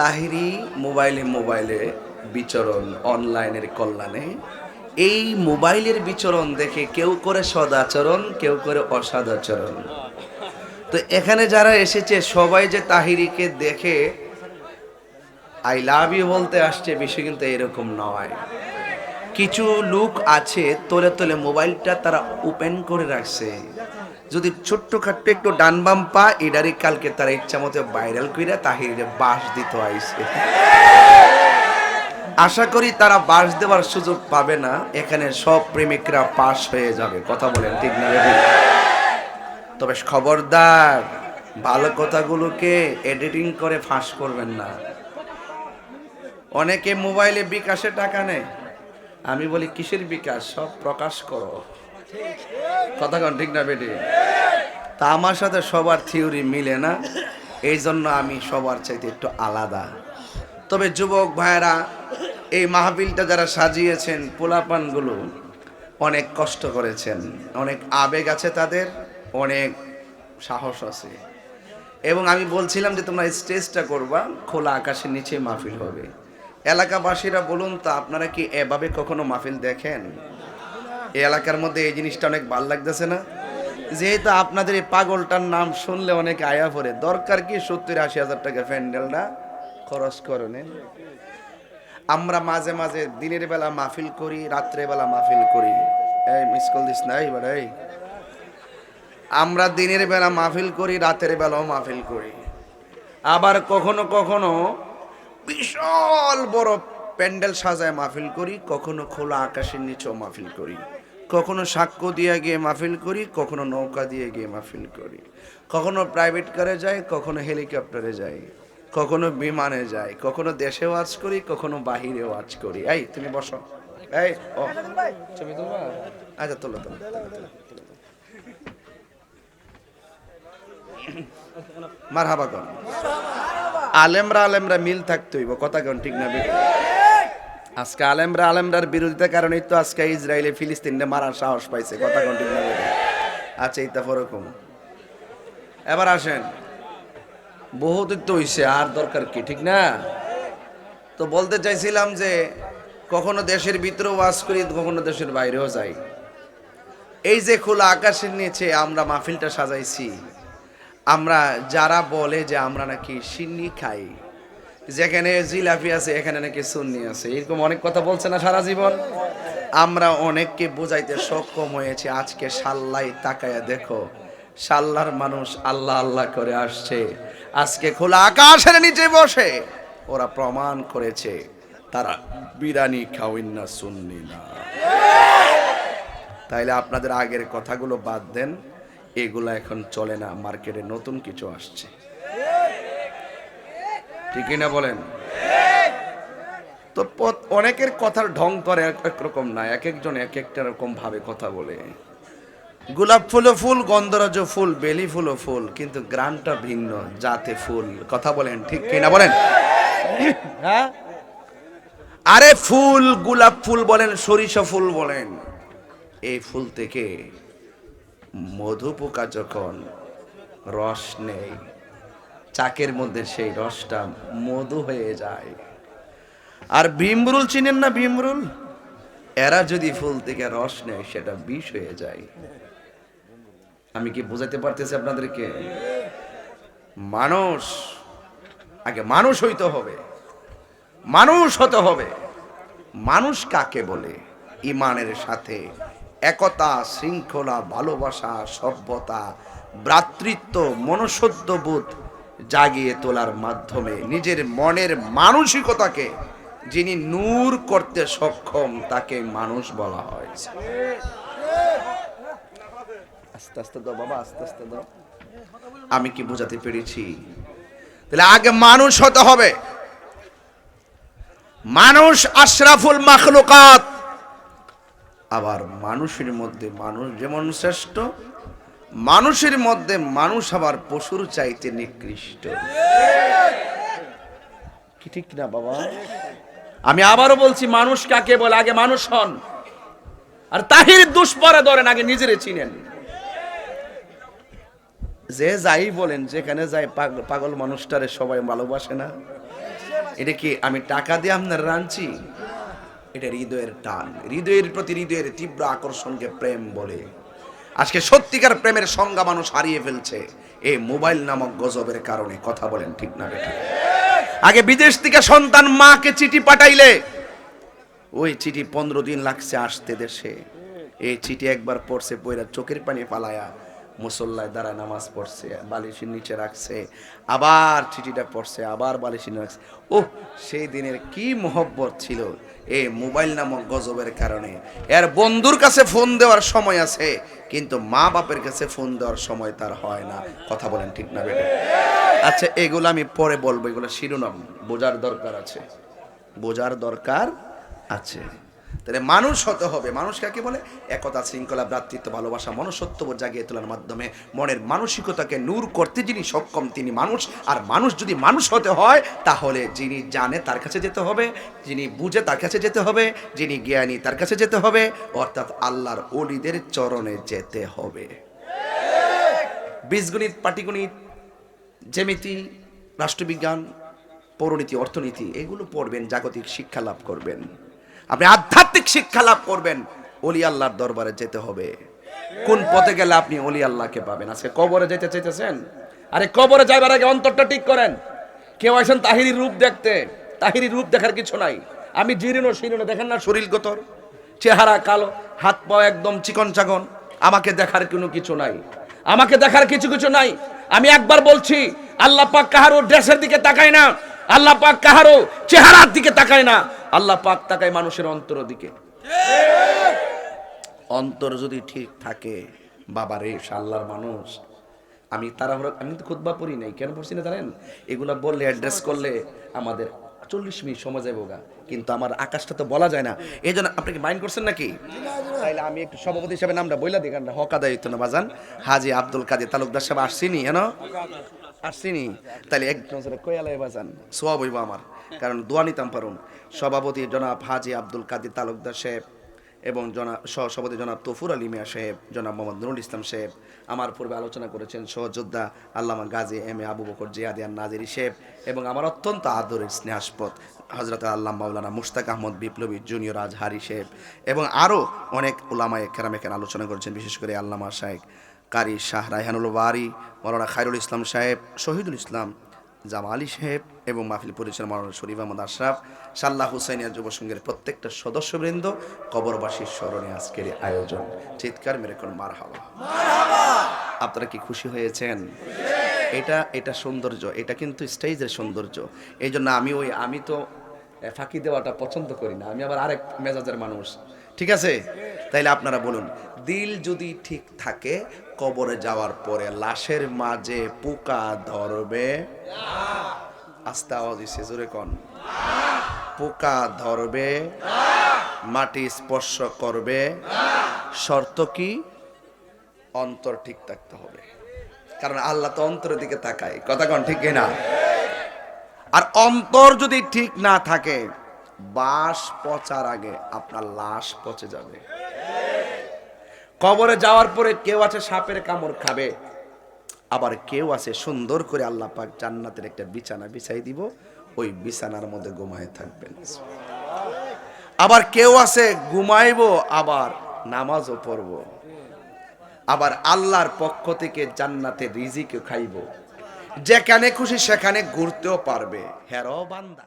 তাহিরি মোবাইলে মোবাইলে বিচরণ, অনলাইনের কল্যাণে। এই মোবাইলের বিচরণ দেখে কেউ করে সদাচরণ, কেউ করে অসদাচরণ। তো এখানে যারা এসেছে, সবাই যে তাহিরিকে দেখে আই লাভ ইউ বলতে আসছে, বিষয় কিন্তু এরকম নয়। কিছু লোক আছে, তোলে তোলে মোবাইলটা তারা ওপেন করে রাখছে। যদি ছোট্ট খাট্ট একটু ডান বাম পা, এটারই কালকে তারা ইচ্ছা মতো ভাইরাল কইরা তাহিরে বাস দিত আইছে। আশা করি তারা বাস দেওয়ার সুযোগ পাবে না, এখানে সব প্রেমিকরা পাস হয়ে যাবে। কথা বলেন, ঠিক না তবে খবরদার, ভালো কথাগুলোকে এডিটিং করে ফাঁস করবেন না। অনেকে মোবাইলে বিকাশে টাকা নেয়। আমি বলি, কিসের বিকাশ? সব প্রকাশ করো। কথা ঠিক না বেটি? তা আমার সাথে সবার থিওরি মিলে না, এই জন্য আমি সবার চাইতে একটু আলাদা। তবে যুবক ভাইয়েরা, এই মাহফিলটা যারা সাজিয়েছেন, পোলাপানগুলো অনেক কষ্ট করেছেন। অনেক আবেগ আছে তাদের, অনেক সাহস আছে। এবং আমি বলছিলাম যে তোমরা স্টেজটা করবা, খোলা আকাশের নিচে মাহফিল হবে। এলাকাবাসীরা বলুন তো, আপনারা কি এভাবে কখনো মাহফিল দেখেন? এই এলাকার মধ্যে এই জিনিসটা অনেক ভালো লাগতেছে না। যেহেতু আপনাদের এই পাগলটার নাম শুনলে অনেক আয়া পড়ে। দরকার কি সত্তর আশি হাজার টাকা প্যান্ডেলটা খরচ করেন আমরা মাঝে মাঝে দিনের বেলা মাহফিল করি, রাত্রে বেলা মাহফিল করি। এই মিস কল দিস না এইবার এই। আমরা দিনের বেলা মাহফিল করি, রাতের বেলাও মাহফিল করি। আবার কখনো কখনো বিশাল বড় প্যান্ডেল সাজায় মাহফিল করি কখনো খোলা আকাশের নিচেও মাহফিল করি। কখনো সাক্ষ্য দিয়ে গিয়ে মাহফিল করি কখনো নৌকা দিয়ে গিয়ে মাহফিল করি। কখনো প্রাইভেট কারে যাই কখনো হেলিকপ্টারে যাই। কখনো বিমানে যাই কখনো দেশে ওয়াজ করি কখনো বাহিরে ওয়াজ করি। এই তুমি বসো। এই ও। ছবি তুলবা? আচ্ছা তোলো তোলো মার হাবা কর। আলেমরা আলেমরা মিল থাকতে হইব কথা কোন ঠিক না? আজকে আলেমরা আলেমরার বিরোধিতার কারণেই তো আজকে ইসরায়েলে ফিলিস্তিনে মারার সাহস পাইছে, কথা কোন ঠিক আচ্ছা এইটা ফরকম এবার আসেন। বহুত তো হইছে, আর দরকার কি, ঠিক না? তো বলতে চাইছিলাম যে, কখনো দেশের ভিতরেও ওয়াজ করি, কখনো দেশের বাইরেও যাই। এই যে খোলা আকাশের নিচে আমরা মাহফিলটা সাজাইছি, আমরা যারা বলে যে আমরা নাকি সিন্নি খাই যেখানে জিলাপি আছে, এখানে নাকি সুন্নি আছে। এরকম অনেক কথা বলছে না সারা জীবন? আমরা অনেককে বোঝাইতে সক্ষম হয়েছে, আজকে সাল্লাই তাকায়া দেখো। সাল্লার মানুষ আল্লাহ আল্লাহ করে আসছে। আজকে খোলা আকাশের নিচে বসে। ওরা প্রমাণ করেছে, তারা বিরানি খাওয়িন না, সুন্নি না। তাইলে আপনাদের আগের কথাগুলো বাদ দেন, এগুলো এখন চলে না, মার্কেটে নতুন কিছু আসছে। ঠিকই না বলেন? তো অনেকের কথার ঢং করে এক রকম না এক একজন এক একটা রকম ভাবে কথা বলে। গোলাপ ফুলও ফুল গন্ধরাজ ফুল বেলি ফুলও ফুল কিন্তু গ্রামটা ভিন্ন জাতে ফুল। কথা বলেন ঠিক কিনা বলেন? হ্যাঁ? আরে ফুল গোলাপ ফুল বলেন সরিষা ফুল বলেন। এই ফুল থেকে মধু পোকা যখন রস নেই চাকের মধ্যে সেই রসটা মধু হয়ে যায়। আর ভীমরুল চিনেন না ভীমরুল? এরা যদি ফুল থেকে রস নেয়, সেটা বিষ হয়ে যায়। আমি কি বোঝাতে পারতেছি আপনাদেরকে? মানুষ, আগে মানুষ হইতে হবে। মানুষ হতে হবে। মানুষ কাকে বলে? ইমানের সাথে একতা, শৃঙ্খলা, ভালোবাসা, সভ্যতা, ভ্রাতৃত্ব, মনুষ্যত্ববোধ জাগিয়ে তোলার মাধ্যমে নিজের মনের মানসিকতাকে যিনি নূর করতে সক্ষম, তাকে মানুষ বলা হয় আস্তে আস্তে দাও বাবা, আস্তে আস্তে দাও। আমি কি বোঝাতে পেরেছি? তাহলে আগে মানুষ হতে হবে। মানুষ আশরাফুল মাখলুকাত। আবার মানুষের মধ্যে মানুষ যেমন শ্রেষ্ঠ মানুষের মধ্যে মানুষ আবার পশুর চাইতে নিকৃষ্ট। কি ঠিক না বাবা? আমি আবারও বলছি, মানুষ কাকে বলে? আগে মানুষ হন। আর তাহির দুষ্পরে ধরেন, আগে নিজেরে চিনেন। যে যাই বলেন, যেখানে যাই পাগল পাগল মানুষটারে সবাই ভালোবাসে না। এটা কি আমি টাকা দিয়ে আপনার রাঁধছি? এটা হৃদয়ের টান। হৃদয়ের প্রতি হৃদয়ের তীব্র আকর্ষণকে প্রেম বলে। আজকে সত্যিকার প্রেমের সংজ্ঞা মানুষ হারিয়ে ফেলছে। এই মোবাইল নামক গজবের কারণে কথা বলেন ঠিক না আগে বিদেশ থেকে সন্তান মাকে চিঠি পাঠাইলে, ওই চিঠি পনেরো দিন লাগছে আসতে দেশে। এই চিঠি একবার পড়ছে বইরা চোখের পানি পালায়া মুসল্লায় দাঁড়ায় নামাজ পড়ছে, বালিশের নিচে রাখছে, আবার চিঠিটা পড়ছে, আবার বালিশের রাখছে। ও সেই দিনের কি মোহব্বত ছিল এই মোবাইল নামক গজবের কারণে। এর বন্ধুর কাছে ফোন দেওয়ার সময় আছে, কিন্তু মা বাপের কাছে ফোন দেওয়ার সময় তার হয় না। কথা বলেন ঠিক না বেটা? আচ্ছা এগুলো আমি পরে বলব, এগুলো শিরোনাম, বোঝার দরকার আছে। বোঝার দরকার আছে। তাহলে মানুষ হতে হবে। মানুষ কাকে বলে? একতা, শৃঙ্খলা, ভ্রাতৃত্ব, ভালোবাসা মনুষ্যত্ববোধ জাগিয়ে তোলার মাধ্যমে মনের মানসিকতাকে নূর করতে যিনি সক্ষম, তিনি মানুষ। আর মানুষ যদি মানুষ হতে হয়, তাহলে যিনি জানে তার কাছে যেতে হবে, যিনি বুঝে তার কাছে যেতে হবে, যিনি জ্ঞানী তার কাছে যেতে হবে, অর্থাৎ আল্লাহর অলিদের চরণে যেতে হবে। বীজগণিত, পাটিগণিত, জ্যামিতি, রাষ্ট্রবিজ্ঞান, পৌরনীতি, অর্থনীতি, এগুলো পড়বেন, জাগতিক শিক্ষা লাভ করবেন। আপনি আধ্যাত্মিক শিক্ষা লাভ করবেন। অলি আল্লাহর দরবারে যেতে হবে। কোন পথে গেলে আপনি অলি আল্লাহকে পাবেন? আজকে কবরে যেতে চাইতেছেন? আরে কবরে যাবার আগে অন্তরটা ঠিক করেন। কেউ আসেন তাহিরি রূপ দেখতে। তাহিরি রূপ দেখার কিছু নাই। আমি জিরিনো শিরিনো দেখেন না শরীর গতর? চেহারা কালো, হাত পা একদম চিকন চাকন। আমাকে দেখার কোনো কিছু নাই। আমাকে দেখার কিছু কিছু নাই। আমি একবার বলছি, আল্লাহ পাক কাহারো ড্রেসের দিকে তাকায় না। আল্লাহ পাক কাহারো চেহারার দিকে তাকায় না। আল্লাহ পাক তাকায় মানুষের অন্তর দিকে। অন্তর যদি ঠিক থাকে বাবা রে আল্লাহর মানুষ। আমি তারা আমি তো খুদবা পড়ি নাই। কেন পড়ছি না জানেন? এগুলা বললে অ্যাড্রেস করলে আমাদের চল্লিশ মিনিট সময় যাব গা। কিন্তু আমার আকাশটা তো বলা যায় না। এই জন্য আপনি কি মাইন্ড করছেন নাকি? তাইলে আমি একটু সভাপতি হিসাবে নামটা বইলা দিই, কারণ হক আদায় না, বাজান। হাজি আব্দুল কাদের তালুকদার সাহেব আসছিনি হেন? আসছিনি তাহলে এক নজরে কয়ালাই বাজান সোয়াব হইব আমার কারণ দোয়া নিতাম পারুন সভাপতি জনাব হাজি আব্দুল কাদির তালুকদার সাহেব এবং জনাব সহসভাপতি জনাব তফুর আলী মিয়া সাহেব, জনাব মোহাম্মদ নুরুল ইসলাম সাহেব আমার পূর্বে আলোচনা করেছেন সহযোদ্ধা আল্লামা গাজী এম এ আবু বকর জিয়াদিয়ান নাজিরি সাহেব এবং আমার অত্যন্ত আদরের স্নেহাস্পদ হজরত আল্লাহ মাওলানা মুশতাক আহমদ বিপ্লবী জুনিয়র আজহারি সাহেব এবং আরও অনেক ওলামায় কেরাম এখানে আলোচনা করেছেন, বিশেষ করে আল্লামা শাহেক কারি শাহ রায়হানুল বারি মৌলানা খায়রুল ইসলাম সাহেব, শহীদুল ইসলাম জামা আলী সাহেব এবং মাহফিল পরিচালনা মৌলানা শরীফ আহমদ আশরাফ সাল্লাহ হুসাইনিয়া যুব সংঘের প্রত্যেকটা সদস্যবৃন্দ কবরবাসীর স্মরণে আজকের আয়োজন। চিৎকার মেরে কোন মার হাওয়া আপনারা কি খুশি হয়েছেন? এটা এটা সৌন্দর্য এটা কিন্তু স্টেজের সৌন্দর্য। এই জন্য আমি ওই আমি তো ফাঁকি দেওয়াটা পছন্দ করি না। আমি আবার আরেক মেজাজের মানুষ। ঠিক আছে? তাইলে আপনারা বলুন, দিল যদি ঠিক থাকে, কবরে যাওয়ার পরে লাশের মাঝে পোকা ধরবে? আস্তে আওয়াজ দিছে, জোরে কন। পোকা ধরবে, মাটি স্পর্শ করবে, শর্ত কি? অন্তর ঠিক থাকতে হবে। কারণ আল্লাহ তো অন্তরের দিকে তাকায়। কথা কন, ঠিক না আর অন্তর যদি ঠিক না থাকে, বাস পচার আগে আপনার লাশ পচে যাবে। কবরে যাওয়ার পরে কেউ আছে সাপের কামড় খাবে। আবার কেউ আছে সুন্দর করে আল্লাহ পাক জান্নাতের একটা বিছানা বিছাই দিব, ওই বিছানার মধ্যে ঘুমায় থাকবেন। আবার কেউ আছে ঘুমাইব, আবার নামাজও পড়ব। আবার আল্লাহর পক্ষ থেকে জান্নাতে রিজিকে খাইব। যেখানে খুশি সেখানে ঘুরতেও পারবে। হেরো বান্দা।